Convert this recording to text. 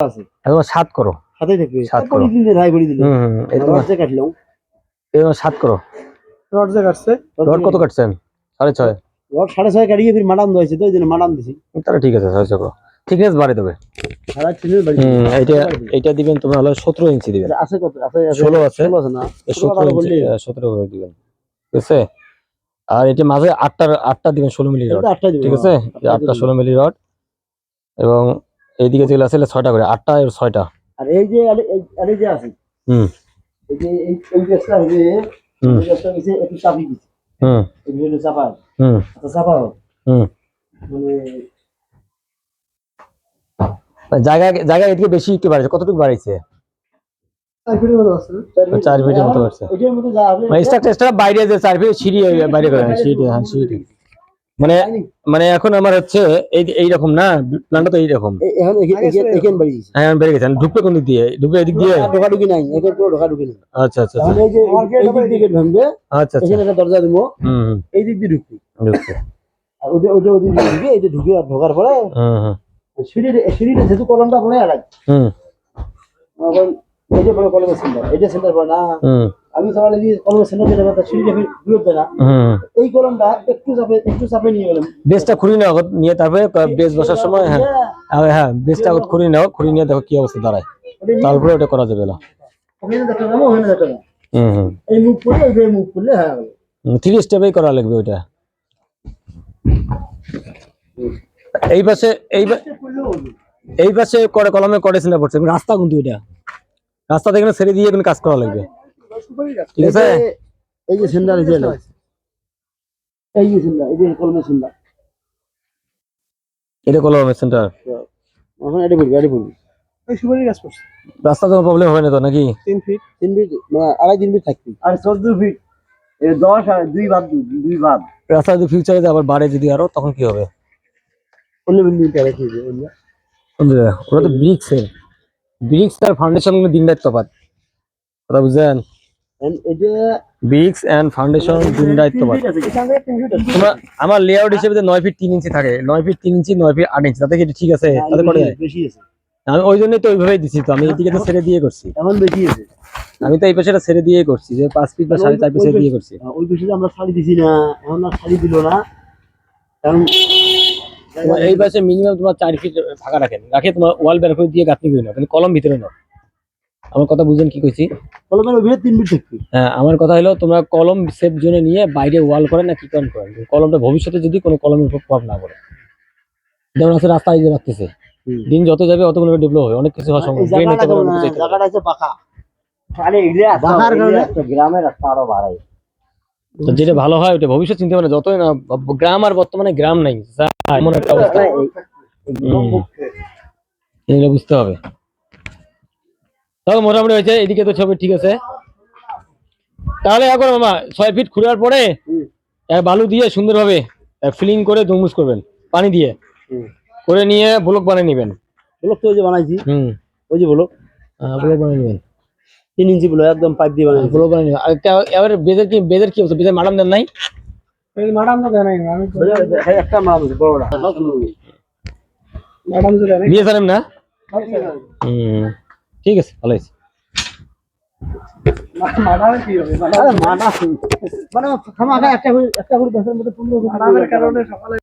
আছে? একদম সাত করো। সাথে থাকবে? সাত করো। করে দিলে করে দিলে। হুম হুম এই কাটলাম একদম সাত করো। রড যে কাটছে। রড কত কাটছেন? সাড়ে ছয়। রড সাড়ে ছয় কাটিয়ে ফির মাডাম দিয়েছে তো ওই জন্য মাডাম দিছি। তাহলে ঠিক আছে সাড়ে ছয় করো। থিকনেস বাড়িয়ে দেবে। সাড়ে ছিল বাড়ি হুম এইটা এইটা দিবেন তোমরা হলো সতেরো ইঞ্চি দিবেন। আছে কত? আছে আছে। ষোলো আছে। ষোলো আছে না? সতেরো ইঞ্চি সতেরো করে দিবেন। ঠিক আছে? আর এটা মাঝে আটটা আটটা দিবেন ষোলো মিলি রড। আটটা ঠিক আছে? আটটা ষোলো মিলি রড। এবং এইদিকে যেগুলো আছে এগুলো ছয়টা করে আটটা আর ছয়টা। আর এই যে আর এই- যে আছে হুম। এই যে এই এই গ্যাসটা এই যে এই গ্যাসটা হইছে একটু চাপি দিছি। হুম। এই ভিডিওটা চাপা। হুম। আচ্ছা চাপা হুম। মানে জায়গা জায়গা এদিকে বেশি একটু বাড়াইছে কতটুকু বাড়াইছে চার ফিটের মতো বাড়ছে। মানে স্ট্রাকচার বাইরে যে চার ফিট সিঁড়ি বাইরে করে সিঁড়ি হ্যাঁ সিঁড়ি। মানে মানে এখন আমার হচ্ছে এই এইরকম না প্ল্যানটা তো এইরকম। এখন এখানে- বাড়ি দিছি হ্যাঁ আমি বেড়ে গেছেন ঢুকবে কোন দিক দিয়ে? ঢুকবে এদিক দিয়ে? ঢোকা ঢুকি নাই এখানে কোনো ঢোকা ঢুকি নেই। আচ্ছা আচ্ছা আচ্ছা। তাহলে এই যে এই দিক ভাঙবে আচ্ছা আচ্ছা। এখানে একটা দরজা দিব হুম হুম। এই দিক দিয়ে ঢুকবি। ঢুকছে আর ওটা ওটা ওদিক দিয়ে ঢুকে এটা ঢুকে আর ঢোকার পরে হুম হুম। সিঁড়ির সিঁড়িটা যেহেতু কলমটা পড়ে আর হুম। এখন এই যে বলে কলমের সেন্টার এটা সেন্টার পড়ে না। হুম। আমি সেন্টার সিঁড়িটা বিরোধ দেয় না। এই কলমটা একটু চাপে একটু চাপে নিয়ে গেলাম। বেসটা খুঁড়ি নাও নিয়ে তারপরে বেস বসার সময় হ্যাঁ। হ্যাঁ। বেসটা খুঁড়ি নাও খুঁড়ি নিয়ে দেখো কি অবস্থা দাঁড়ায়। তারপরে ওটা করা যাবে না। ওখানে দেখা যাব ওখানে দেখা যাব হুম হুম। এই মুখ করলে এই মুখ করলে হ্যাঁ থ্রি স্টেপেই করা লাগবে ওইটা। এই পাশে এই এই পাশে করে কলমে করে সিনা পড়ছে রাস্তা কিন্তু এটা। রাস্তা থেকে ছেড়ে দিয়ে কাজ করা লাগবে। ঠিক আছে? এই যে- এই যে এই যে এলো। এই যে এই কলমের সেন্টার এটা কলম সেন্টার এখন এটা বলবি এটা বলবি ওই সুপারি গাছ করছে রাস্তা কোনো প্রবলেম হবে না তো নাকি? তিন ফিট তিন ফিট আড়াই তিন ফিট থাকবি। আর চোদ্দ ফিট দশ আর দুই বাদ দুই বাদ। রাস্তা যদি ফিউচারে আবার বাড়ে যদি আরও তখন কি হবে? অন্য বিল্ডিংটা রেখে দিবে অন্য। ওটা তো ব্রিক্স ব্রিক্স তার ফাউন্ডেশনগুলো দিন রাত তফাৎ কথা বুঝছেন? ব্রিক্স এন্ড ফাউন্ডেশন তোমরা আমার লেআউট হিসেবে যে নয় ফিট তিন ইঞ্চি থাকে। নয় ফিট তিন ইঞ্চি নয় ফিট আট ইঞ্চি তাতে কি ঠিক আছে? তাতে করে বেশি আছে। আমি ওই জন্যই তো ওইভাবেই দিছি তো। আমি এইদিকে তো ছেড়ে দিয়ে করছি। এখন বেশি আছে। আমি তো এই পাশেটা ছেড়ে দিয়ে করছি যে পাঁচ ফিট বা সাড়ে চার ফিট ছেড়ে দিয়ে করছি। ওই বেশি আমরা শাড়ি দিছি না এখন আর শাড়ি দিল না। কারণ তোমার এই পাশে মিনিমাম তোমার চার ফিট ফাঁকা রাখেন। রাখে তোমার ওয়াল বের করে দিয়ে গাঁথনি করে নাও। কলম ভিতরে নাও। আমার কথা বুঝেন কি কইছি? কলমের তিন ফিট থাকবে। হ্যাঁ আমার কথা হলো তোমরা কলম সেফ জোনে নিয়ে বাইরে ওয়াল করে না কি করেন? করেন কলমটা ভবিষ্যতে যদি কোনো কলমের উপর প্রভাব না পড়ে যেমন আছে রাস্তা এই যে রাখতেছে দিন যত যাবে অতগুলো ডেভেলপ হবে অনেক কিছু হওয়ার সম্ভব জায়গাটা আছে আরে এগুলো বাঁকার কারণে? গ্রামের রাস্তা আরও বাড়ায় তো যেটা ভালো হয় ওটা ভবিষ্যৎ চিন্তা মানে যতই না গ্রাম আর বর্তমানে গ্রাম নাই। এমন একটা অবস্থা। বুঝতে হবে। তবে মোটামুটি হয়েছে এদিকে তো ছবি ঠিক আছে। তাহলে এখন মামা ছয় ফিট খুঁড়ার পরে বালু দিয়ে সুন্দরভাবে ফিলিং করে দুমুস করবেন পানি দিয়ে। করে নিয়ে ব্লক বানিয়ে নেবেন। ব্লক তো ওই যে বানাইছি। হুম। ওই যে ব্লক। ব্লক বানিয়ে নেবেন। তিন ইঞ্চি ব্লক একদম পাইপ দিয়ে বানাইছি ব্লক বানিয়ে নেবেন। এবার বেদের কি বেদের কি বেদের ম্যাডাম দেন নাই? এই ম্যাডাম তো জানাই না আমি একটা মাল আছে বড়টা ম্যাডাম তো জানাই বিয়ে সারেন না? হুম। ঠিক আছে ভালো হয়েছে মানা মানে একটা করে একটা করে দশের মধ্যে পনেরো কারণে সকালে